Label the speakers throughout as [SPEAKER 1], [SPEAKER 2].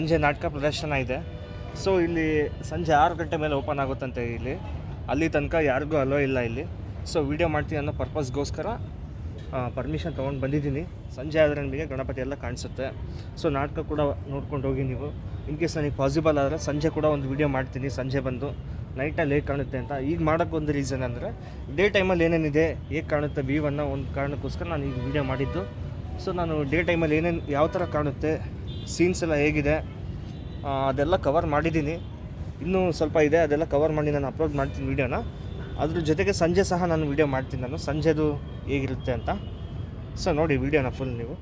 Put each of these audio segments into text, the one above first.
[SPEAKER 1] ಸಂಜೆ ನಾಟಕ ಪ್ರದರ್ಶನ ಇದೆ. ಸೊ ಇಲ್ಲಿ ಸಂಜೆ ಆರು ಗಂಟೆ ಮೇಲೆ ಓಪನ್ ಆಗುತ್ತಂತೆ ಇಲ್ಲಿ. ಅಲ್ಲಿ ತನಕ ಯಾರಿಗೂ ಅಲೋ ಇಲ್ಲ ಇಲ್ಲಿ. ಸೊ ವಿಡಿಯೋ ಮಾಡ್ತೀನಿ ಅನ್ನೋ ಪರ್ಪಸ್ಗೋಸ್ಕರ ಪರ್ಮಿಷನ್ ತೊಗೊಂಡು ಬಂದಿದ್ದೀನಿ. ಸಂಜೆ ಆದರೆ ನಿಮಗೆ ಗಣಪತಿ ಎಲ್ಲ ಕಾಣಿಸುತ್ತೆ. ಸೊ ನಾಟಕ ಕೂಡ ನೋಡ್ಕೊಂಡು ಹೋಗಿ ನೀವು. ಇನ್ ಕೇಸ್ ನನಗೆ ಪಾಸಿಬಲ್ ಆದರೆ ಸಂಜೆ ಕೂಡ ಒಂದು ವಿಡಿಯೋ ಮಾಡ್ತೀನಿ, ಸಂಜೆ ಬಂದು. ನೈಟಲ್ಲಿ ಹೇಗೆ ಕಾಣುತ್ತೆ ಅಂತ. ಈಗ ಮಾಡೋಕ್ಕೊಂದು ರೀಸನ್ ಅಂದರೆ ಡೇ ಟೈಮಲ್ಲಿ ಏನೇನಿದೆ, ಹೇಗೆ ಕಾಣುತ್ತೆ ವ್ಯೂ ಅನ್ನೋ ಒಂದು ಕಾರಣಕ್ಕೋಸ್ಕರ ನಾನು ಈಗ ವಿಡಿಯೋ ಮಾಡಿದ್ದು. ಸೊ ನಾನು ಡೇ ಟೈಮಲ್ಲಿ ಏನೇನು, ಯಾವ ಥರ ಕಾಣುತ್ತೆ ಸೀನ್ಸ್ ಎಲ್ಲ ಹೇಗಿದೆ. ಅದೆಲ್ಲ ಕವರ್ ಮಾಡಿದ್ದೀನಿ. ಇನ್ನೂ ಸ್ವಲ್ಪ ಇದೆ, ಅದೆಲ್ಲ ಕವರ್ ಮಾಡಿ ನಾನು ಅಪ್ಲೋಡ್ ಮಾಡ್ತೀನಿ ವೀಡಿಯೋನ ಅದ್ರ ಜೊತೆಗೆ ಸಂಜೆ ಸಹ ನಾನು ವೀಡಿಯೋ ಮಾಡ್ತೀನಿ ನಾನು. ಸಂಜೆದು ಹೇಗಿರುತ್ತೆ ಅಂತ. ಸೊ ನೋಡಿ ವೀಡಿಯೋನ ಫುಲ್ ನೀವು.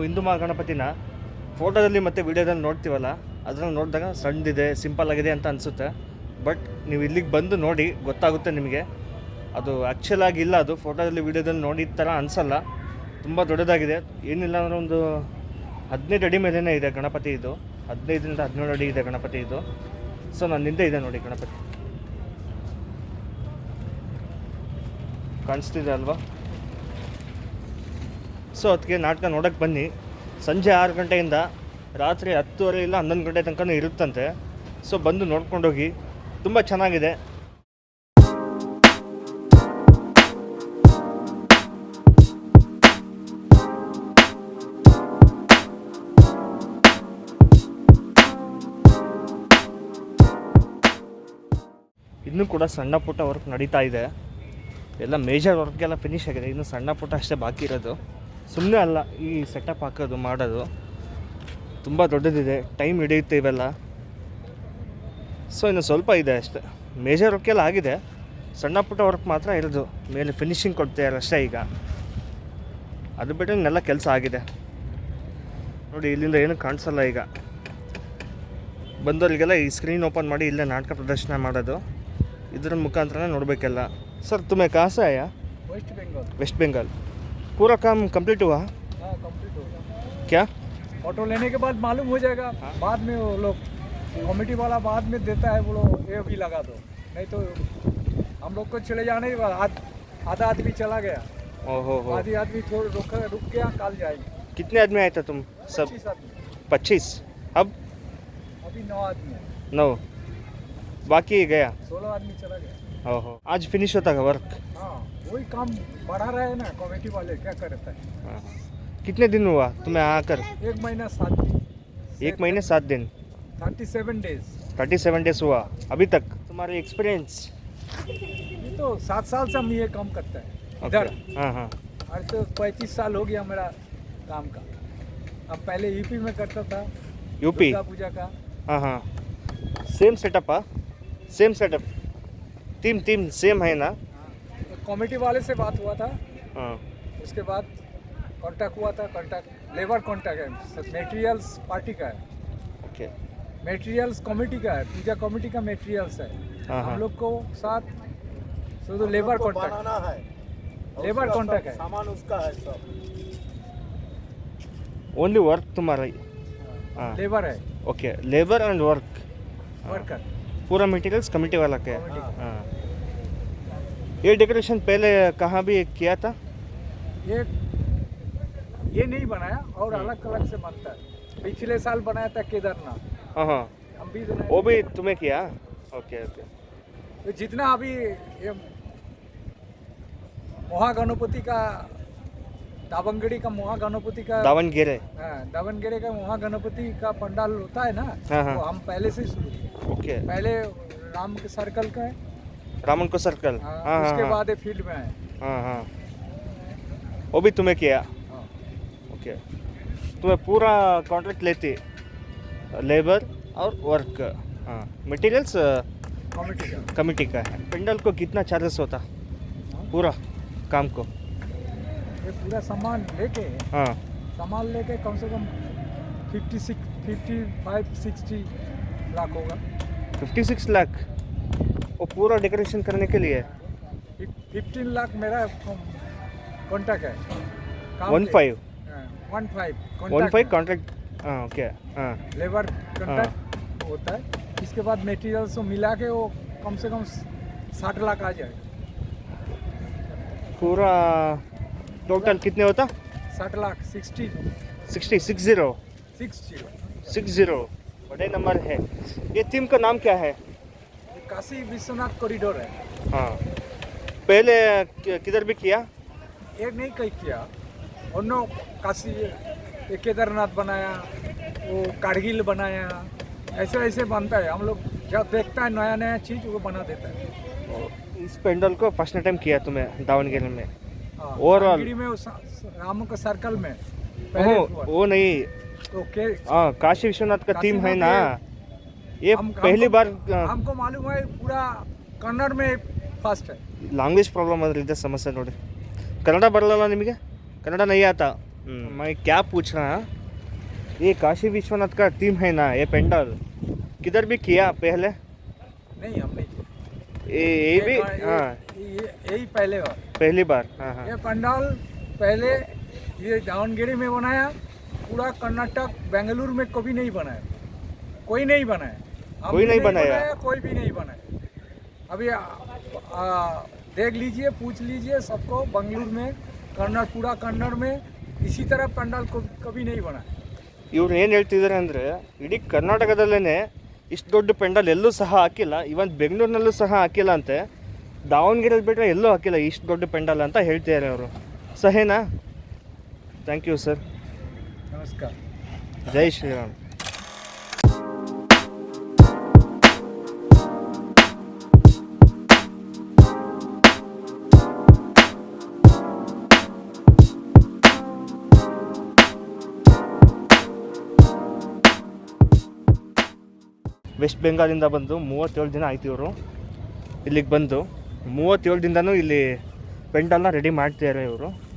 [SPEAKER 1] ನಾವು ಹಿಂದೂ ಮಹಾಗಣಪತಿನ ಫೋಟೋದಲ್ಲಿ ಮತ್ತು ವಿಡಿಯೋದಲ್ಲಿ ನೋಡ್ತೀವಲ್ಲ, ಅದನ್ನು ನೋಡಿದಾಗ ಸಣ್ಣದಿದೆ ಸಿಂಪಲ್ ಆಗಿದೆ ಅಂತ ಅನಿಸುತ್ತೆ. ಬಟ್ ನೀವು ಇಲ್ಲಿಗೆ ಬಂದು ನೋಡಿ, ಗೊತ್ತಾಗುತ್ತೆ ನಿಮಗೆ. ಅದು ಆ್ಯಕ್ಚುಲ್ ಇಲ್ಲ, ಅದು ಫೋಟೋದಲ್ಲಿ ವಿಡಿಯೋದಲ್ಲಿ ನೋಡಿದ ಥರ ಅನಿಸಲ್ಲ. ತುಂಬ ದೊಡ್ಡದಾಗಿದೆ. ಏನಿಲ್ಲ ಅಂದರೆ ಒಂದು ಹದಿನೈದು ಅಡಿ ಮೇಲೇ ಇದೆ ಗಣಪತಿ ಇದು. ಹದಿನೈದರಿಂದ ಹದಿನೇಳು ಅಡಿ ಇದೆ ಗಣಪತಿ ಇದು. ಸೊ ನನ್ನ ಹಿಂದೆ ಇದೆ ನೋಡಿ ಗಣಪತಿ. ಕಾಣಿಸ್ತಿದೆ ಅಲ್ವಾ? ಸೊ ಅದಕ್ಕೆ ನಾಟಕ ನೋಡಕ್ಕೆ ಬನ್ನಿ. ಸಂಜೆ ಆರು ಗಂಟೆಯಿಂದ ರಾತ್ರಿ ಹತ್ತುವರೆ ಇಲ್ಲ ಹನ್ನೊಂದು ಗಂಟೆ ತನಕ ಇರುತ್ತಂತೆ. ಸೊ ಬಂದು ನೋಡ್ಕೊಂಡೋಗಿ. ತುಂಬ ಚೆನ್ನಾಗಿದೆ. ಇನ್ನೂ ಕೂಡ ಸಣ್ಣ ಪುಟ್ಟ ವರ್ಕ್ ನಡೀತಾ ಇದೆ. ಎಲ್ಲ ಮೇಜರ್ ವರ್ಕ್ಗೆಲ್ಲ ಫಿನಿಶ್ ಆಗಿದೆ. ಇನ್ನು ಸಣ್ಣ ಪುಟ್ಟ ಅಷ್ಟೇ ಬಾಕಿ ಇರೋದು. ಸುಮ್ಮನೆ ಅಲ್ಲ, ಈ ಸೆಟಪ್ ಹಾಕೋದು, ಮಾಡೋದು ತುಂಬ ದೊಡ್ಡದಿದೆ. ಟೈಮ್ ಹಿಡಿಯುತ್ತೆ ಇವೆಲ್ಲ. ಸೊ ಇನ್ನು ಸ್ವಲ್ಪ ಇದೆ ಅಷ್ಟೆ. ಮೇಜರ್ ವರ್ಕೆಲ್ಲ ಆಗಿದೆ. ಸಣ್ಣ ಪುಟ್ಟ ವರ್ಕ್ ಮಾತ್ರ ಇರೋದು. ಮೇಲೆ ಫಿನಿಶಿಂಗ್ ಕೊಡ್ತಾರೆ ಅಷ್ಟೇ ಈಗ. ಅದು ಬಿಟ್ಟರೆ ಇನ್ನೆಲ್ಲ ಕೆಲಸ ಆಗಿದೆ. ನೋಡಿ, ಇಲ್ಲಿಂದ ಏನು ಕಾಣಿಸಲ್ಲ ಈಗ. ಬಂದವರಿಗೆಲ್ಲ ಈ ಸ್ಕ್ರೀನ್ ಓಪನ್ ಮಾಡಿ ಇಲ್ಲೇ ನಾಟಕ ಪ್ರದರ್ಶನ ಮಾಡೋದು. ಇದ್ರ ಮುಖಾಂತರನೇ ನೋಡಬೇಕೆಲ್ಲ. ಸರ್ ತುಂಬ ಕಾಸಾಯ
[SPEAKER 2] ವೆಸ್ಟ್ ಬೆಂಗಾಲ್
[SPEAKER 1] ವೆಸ್ಟ್ ಬೆಂಗಾಲ್ पूरा काम कंप्लीट हुआ?
[SPEAKER 2] हाँ कंप्लीट हो गया।
[SPEAKER 1] क्या?
[SPEAKER 2] ऑटो लेने के बाद मालूम हो जाएगा।
[SPEAKER 1] हाँ।
[SPEAKER 2] बाद में वो लोग कमेटी वाला बाद में देता है वो लोग ये भी लगा दो। नहीं तो हम लोग को चले जाने के बाद आध- आदमी चला गया।
[SPEAKER 1] ओहो हो।
[SPEAKER 2] आधी आदमी थोड़ा रुक रुक गया कल जाएँगे।
[SPEAKER 1] कितने आदमी आए थे तुम? सब?
[SPEAKER 2] पच्चीस
[SPEAKER 1] अब?
[SPEAKER 2] अभी नौ आदमी
[SPEAKER 1] नौ। बाकी गया?
[SPEAKER 2] सोलह आदमी चला गया।
[SPEAKER 1] आज फिनिश होता है वर्क
[SPEAKER 2] हाँ वही काम बढ़ा रहे हैं ना कमेटी वाले क्या करता है?
[SPEAKER 1] हाँ। कितने दिन हुआ तुम्हें आकर?
[SPEAKER 2] एक महीना सात दिन।
[SPEAKER 1] एक महीने सात दिन?
[SPEAKER 2] Thirty seven days
[SPEAKER 1] thirty seven days हुआ। अभी तक तुम्हारे एक्सपीरियंस
[SPEAKER 2] ये तो सात साल से हम ये काम करता है। इधर।
[SPEAKER 1] हाँ हाँ.
[SPEAKER 2] आज तो पैंतीस साल हो गया मेरा काम का। अब पहले यूपी में करता था
[SPEAKER 1] यूपी?
[SPEAKER 2] पूजा का।
[SPEAKER 1] हाँ हाँ. सेम सेटअप हाँ? Same setup team team same है ना?
[SPEAKER 2] तो कमेटी वाले से बात हुआ था।
[SPEAKER 1] हाँ।
[SPEAKER 2] उसके बाद कांटेक्ट हुआ था कांटेक्ट लेबर कांटेक्ट है। मेटेरियल्स पार्टी का है।
[SPEAKER 1] ओके
[SPEAKER 2] मेटेरियल्स कमेटी का है पूजा कमेटी का मेटेरियल्स है।
[SPEAKER 1] हाँ, हाँ।
[SPEAKER 2] हम लोग को साथ शुद्ध लेबर कांटेक्ट
[SPEAKER 3] बनाना है।
[SPEAKER 2] लेबर कांटेक्ट है।
[SPEAKER 3] सामान उसका है सब।
[SPEAKER 1] ओनली वर्क तुम्हारा ही। हाँ।
[SPEAKER 2] लेबर है।
[SPEAKER 1] Okay labour and work
[SPEAKER 2] worker
[SPEAKER 1] पूरा मटेरियल्स कमेटी वाला का है। हाँ। ये डेकोरेशन पहले कहाँ भी किया था?
[SPEAKER 2] ये ये नहीं बनाया और अलग अलग से बनता है। पिछले साल बनाया था केदारनाथ।
[SPEAKER 1] हाँ हाँ।
[SPEAKER 2] हम भी
[SPEAKER 1] वो भी तुम्हें किया? Okay okay.
[SPEAKER 2] तो जितना अभी ये महागणपति का दावनगढ़ी का महागणपति का
[SPEAKER 1] दावनगेरे।
[SPEAKER 2] हाँ, दावनगढ़ी का महागणपति का पंडाल होता है ना
[SPEAKER 1] हाँ, हाँ।
[SPEAKER 2] वो हम पहले से ही शुरू किए।
[SPEAKER 1] ओके।
[SPEAKER 2] पहले राम के सर्कल का है।
[SPEAKER 1] रामन को सर्कल?
[SPEAKER 2] हाँ,
[SPEAKER 1] हाँ हाँ
[SPEAKER 2] उसके
[SPEAKER 1] हाँ।
[SPEAKER 2] बाद फ़ील्ड में है
[SPEAKER 1] हाँ हाँ। वो भी तुम्हें किया?
[SPEAKER 2] हाँ।
[SPEAKER 1] ओके। तुम्हें पूरा कॉन्ट्रैक्ट लेती? लेबर और वर्क हाँ। मटेरियल्स
[SPEAKER 2] कमेटी का।
[SPEAKER 1] कमिटी का है। पेंडल को कितना चार्जेस होता? पूरा काम को?
[SPEAKER 2] ये पूरा सामान लेके
[SPEAKER 1] हाँ।
[SPEAKER 2] सामान लेके कम से कम fifty six fifty five sixty lakh होगा।
[SPEAKER 1] फिफ्टी सिक्स लाख वो पूरा डेकोरेशन करने के लिए।
[SPEAKER 2] फिफ्टीन लाख मेरा कॉन्टैक्ट है।
[SPEAKER 1] वन फाइव
[SPEAKER 2] हाँ, one five
[SPEAKER 1] one five contract हाँ। ओके हाँ
[SPEAKER 2] लेबर कॉन्ट्रैक्ट होता है। इसके बाद मटेरियल्स को मिला के वो कम से कम साठ लाख आ जाए।
[SPEAKER 1] पूरा टोटल कितने होता?
[SPEAKER 2] साठ lakh sixty
[SPEAKER 1] sixty six zero
[SPEAKER 2] six zero
[SPEAKER 1] six zero बड़े नंबर है। ये टीम का नाम क्या है?
[SPEAKER 2] काशी विश्वनाथ कॉरिडोर है।
[SPEAKER 1] हाँ। पहले किधर भी किया?
[SPEAKER 2] एक नहीं कहीं किया। उन्होंने काशी केदारनाथ बनाया वो कारगिल बनाया ऐसे ऐसे बनता है। हम लोग जब देखता है नया नया चीज़ वो बना देता है।
[SPEAKER 1] इस पेंडल को फ़र्स्ट टाइम किया तुम्हें दावनगिरी में?
[SPEAKER 2] हाँ,
[SPEAKER 1] Overall?
[SPEAKER 2] में उस रामू का सर्कल में।
[SPEAKER 1] वो वो नहीं।
[SPEAKER 2] तो के
[SPEAKER 1] हाँ काशी विश्वनाथ का
[SPEAKER 2] काशी
[SPEAKER 1] टीम है
[SPEAKER 2] में
[SPEAKER 1] ना ये
[SPEAKER 2] हम-
[SPEAKER 1] पहली
[SPEAKER 2] हमको-
[SPEAKER 1] बार हाँ,
[SPEAKER 2] हमको मालूम है पूरा कन्नड़ में फर्स्ट है
[SPEAKER 1] ಲ್ಯಾಂಗ್ವೇಜ್ ಪ್ರಾಬ್ಲಮ್ ಅದರಿಂದ ಸಮಸ್ಯೆ ನೋಡಿ ಕನ್ನಡ ಬರಲ್ಲ ನಿಮಗೆ कन्नड़ नहीं आता मैं क्या पूछ रहा ये काशी विश्वनाथ का टीम है ना ये पेंडल किधर भी किया पहले
[SPEAKER 2] नहीं हम नहीं किया।
[SPEAKER 1] ये ये भी
[SPEAKER 2] ये-
[SPEAKER 1] हाँ
[SPEAKER 2] ये- यही पहले बार
[SPEAKER 1] पहली बार हाँ हाँ
[SPEAKER 2] ये पंडाल पहले ये दावनगिरी में बनाया पूरा कर्नाटक बेंगलुरु में कभी नहीं बनाया कोई नहीं बनाया हम
[SPEAKER 1] कोई
[SPEAKER 2] भी
[SPEAKER 1] नहीं बनाया।
[SPEAKER 2] कोई भी नहीं बनाया अभी आ, आ, देख लीजिए पूछ लीजिए सबको बेंगलुरु में कन्नड़ पूरा कन्नड़ में इसी तरह पंडाल को कभी नहीं बनाया
[SPEAKER 1] ಇವ್ರು ಏನು ಹೇಳ್ತಿದ್ದಾರೆ ಅಂದರೆ ಇಡೀ ಕರ್ನಾಟಕದಲ್ಲೇ ಇಷ್ಟು ದೊಡ್ಡ ಪೆಂಡಲ್ ಎಲ್ಲೂ ಸಹ ಹಾಕಿಲ್ಲ ಇವನ್ ಬೆಂಗಳೂರಿನಲ್ಲೂ ಸಹ ಹಾಕಿಲ್ಲ ಅಂತೆ ದಾವಣಗೆರೆಯಲ್ಲಿ ಬಿಟ್ಟರೆ ಎಲ್ಲೂ ಹಾಕಿಲ್ಲ ಇಷ್ಟು ದೊಡ್ಡ ಪೆಂಡಲ್ ಅಂತ ಹೇಳ್ತಿದ್ದಾರೆ ಅವರು ಸಹೇನಾ ಥ್ಯಾಂಕ್ ಯು ಸರ್
[SPEAKER 2] ನಮಸ್ಕಾರ.
[SPEAKER 1] ಜೈ ಶ್ರೀರಾಮ್. ವೆಸ್ಟ್ ಬೆಂಗಾಲಿಂದ ಬಂದು ಮೂವತ್ತೇಳು ದಿನ ಆಯ್ತು ಇವರು. ಇಲ್ಲಿಗೆ ಬಂದು ಮೂವತ್ತೇಳು ದಿನದೂ ಇಲ್ಲಿ ಪೆಂಡಲ್ನ ರೆಡಿ ಮಾಡ್ತಿದ್ದಾರೆ ಇವರು.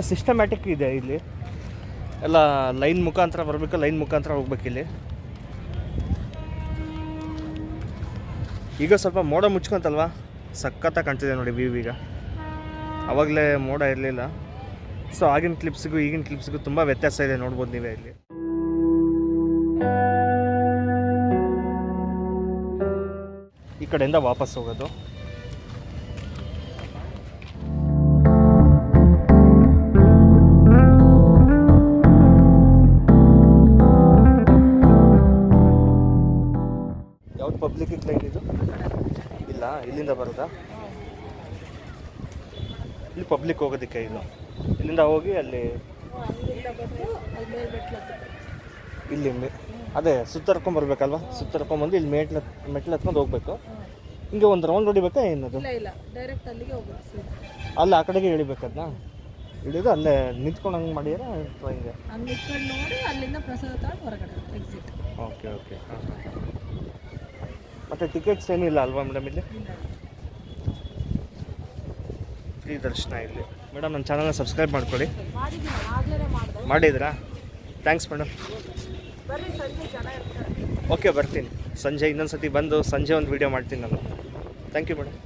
[SPEAKER 1] ಎಲ್ಲ ಸಿಸ್ಟಮ್ಯಾಟಿಕ್ ಇದೆ ಇಲ್ಲಿ. ಎಲ್ಲ ಲೈನ್ ಮುಖಾಂತರ ಬರಬೇಕು ಲೈನ್ ಮುಖಾಂತರ ಹೋಗ್ಬೇಕು ಇಲ್ಲಿ. ಈಗ ಸ್ವಲ್ಪ ಮೋಡ ಮುಚ್ಕೊಂತಲ್ವಾ? ಸಖತ್ತಾಗಿ ಕಾಣ್ತಿದೆ ನೋಡಿ ವ್ಯೂ ಈಗ. ಆವಾಗಲೇ ಮೋಡ ಇರಲಿಲ್ಲ. ಸೊ ಆಗಿನ ಕ್ಲಿಪ್ಸಿಗೂ ಈಗಿನ ಕ್ಲಿಪ್ಸಿಗೂ ತುಂಬ ವ್ಯತ್ಯಾಸ ಇದೆ, ನೋಡ್ಬೋದು ನೀವೇ ಇಲ್ಲಿ. ಈ ಕಡೆಯಿಂದ ವಾಪಸ್ ಹೋಗೋದು. ಪಬ್ಲಿಕ್ ಲೈನ್ ಇದು. ಇಲ್ಲ ಇಲ್ಲಿಂದ ಬರೋದಾ ಇಲ್ಲಿ ಪಬ್ಲಿಕ್ ಹೋಗೋದಕ್ಕೆ ಇದು ಇಲ್ಲಿಂದ ಹೋಗಿ ಅಲ್ಲಿ ಇಲ್ಲಿ ಅದೇ ಸುತ್ತರ್ಕೊಂಬರ್ಬೇಕಲ್ವಾ ಸುತ್ತರ್ಕೊಂಬಂದು ಇಲ್ಲಿ ಮೇಟ್ಲ ಮೆಟ್ಲು ಹತ್ಕೊಂಡು ಹೋಗ್ಬೇಕು. ಹಿಂಗೆ ಒಂದು ರೌಂಡ್ ಹೊಡಿಬೇಕಾ ಏನದು? ಅಲ್ಲಿ ಆ ಕಡೆಗೆ ಇಳಿಬೇಕದ್ನ? ಇಳಿದು ಅಲ್ಲೇ ನಿಂತ್ಕೊಂಡು ಹಂಗೆ ಮಾಡಿದ್ರೆ ಹಿಂಗೆ. ಓಕೆ ಓಕೆ ಹಾಂ ಮತ್ತು ಟಿಕೆಟ್ಸ್ ಏನಿಲ್ಲ ಅಲ್ವಾ ಮೇಡಮ್ ಇಲ್ಲಿ? ಫ್ರೀ ದರ್ಶನ ಇಲ್ಲಿ. ಮೇಡಮ್ ನನ್ನ ಚಾನಲ್ನ ಸಬ್ಸ್ಕ್ರೈಬ್ ಮಾಡ್ಕೊಳ್ಳಿ. ಮಾಡಿದ್ರಾ ಥ್ಯಾಂಕ್ಸ್ ಮೇಡಮ್ ಓಕೆ ಬರ್ತೀನಿ. ಸಂಜೆ ಇನ್ನೊಂದು ಸತಿ ಬಂದು ಸಂಜೆ ಒಂದು ವೀಡಿಯೋ ಮಾಡ್ತೀನಿ ನಾನು. Thank you madam